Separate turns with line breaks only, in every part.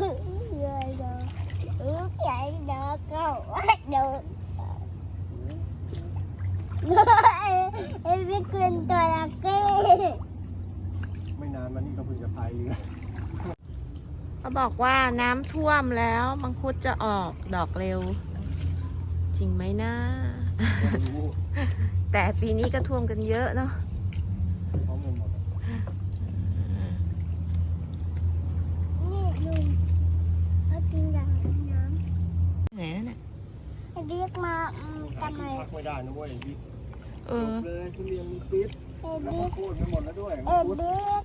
người rồi ướt vậy đó câu bắt được em biết quên tôi là cái
ไม่นานมานี่ก็เพิ่งจะพายเรือ
เขาบอกว่าน้ำท่วมแล้วมังคุดจะออกดอกเร็ว จริงไหมนะ
ไม่รู้
แต่ปีนี้ก็ท่วมกันเยอะเนาะ
พร้อมกันหมดอะ
นี่ลุงเขากินอย่างน้
ไหนนั่นน่ะำ
เรียกมาอืม
หา
ทำไม
ที่พักไม่ได้นะเว้ยบิ๊ก
เอ
จ
อบ
เลยทุเรียนมีปิด
เอ
แล้ว
เรีย
ก็
ก
โค่นไปหมดแล้วด้วย
เอเรียก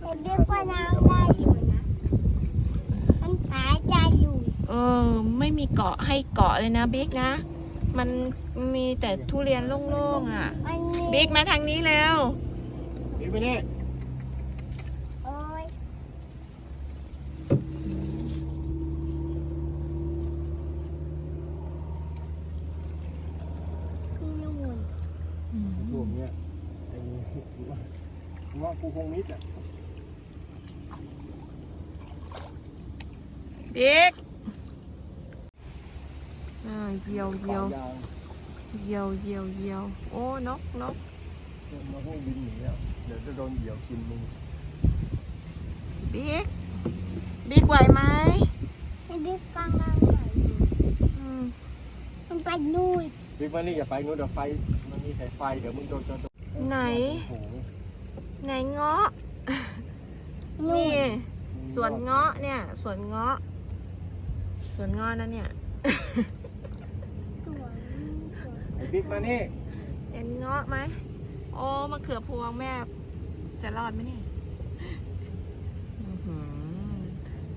เอเรียกว่าน้ำได้อยู่นะ มันหายใจอยู่
เออ ไม่มีเกาะให้เกาะเลยนะบิ๊กนะ มันมีแต่ทุเรียนโล่งๆอะ
มันมี
บิ๊กมาทางนี้แล้ว
บิ๊กไปนี่
โอ้ยนู่น
รวมเนี้ยไอ้ว่า ว่ากูคงมิดอะ
บิ๊กอ่าเหยียวเหยียว
ยาง
เหยียวเหยียวเหยียวโอ้นกนก
เดินมาพวกบินหนีอะเดี๋ยวจะโดนเหยี่ยวกินมึง
บิ๊กบิ๊กไหวไหม
ไอ้บิ๊กกำลังไหนอยู่
อืม
มันไปนู่น
บิ๊กมานี่อย่าไปนู้นเดี๋ยวไฟมันมีสายไฟเดี๋ยวมึงโดนโดนโดน
ไหน
โอ้โห
ไห นเงาะ
นู่
นี่
น
สวนเงาะเนี่ย สวนเงาะ สวนเงาะนั่นเนี่ย
สวน
ไอ้บิ๊กมานี่
เห็นเงาะไหม โอ้มะเขือพวงแม่ จะรอดไหมเนี่ยอื้อหือ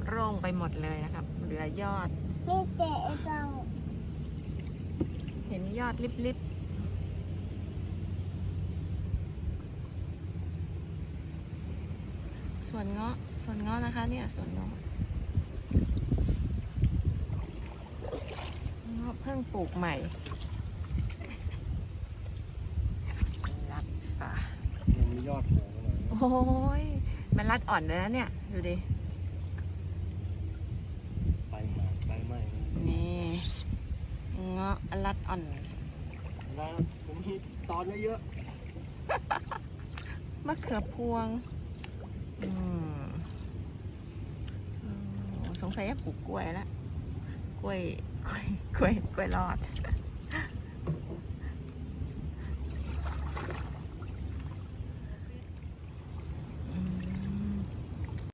โร่งไปหมดเลยนะครับ เหลือยอด
นี่เจ๊ไอ้เจ้า
เห็นยอดลิบๆ วนเงาะสวนเงาะนะคะ เนี่ยสวนเงาะเงาะเพิ่งปลูกใหม่รัดป่ะ
มันมียอดโผล่มาหน่อย
โอ้ยมันรัดอ่อนเลยนะเนี่ย ดูดิ
ไปมาไปไหม
นี่เงาะรัดอ่อน
แล้วผมมีตอนเยอะ
มะเขือพวงอืม อืมสงสัยจะปลูกกล้วยละกล้วยกล้วยกล้วยกล้วยรอด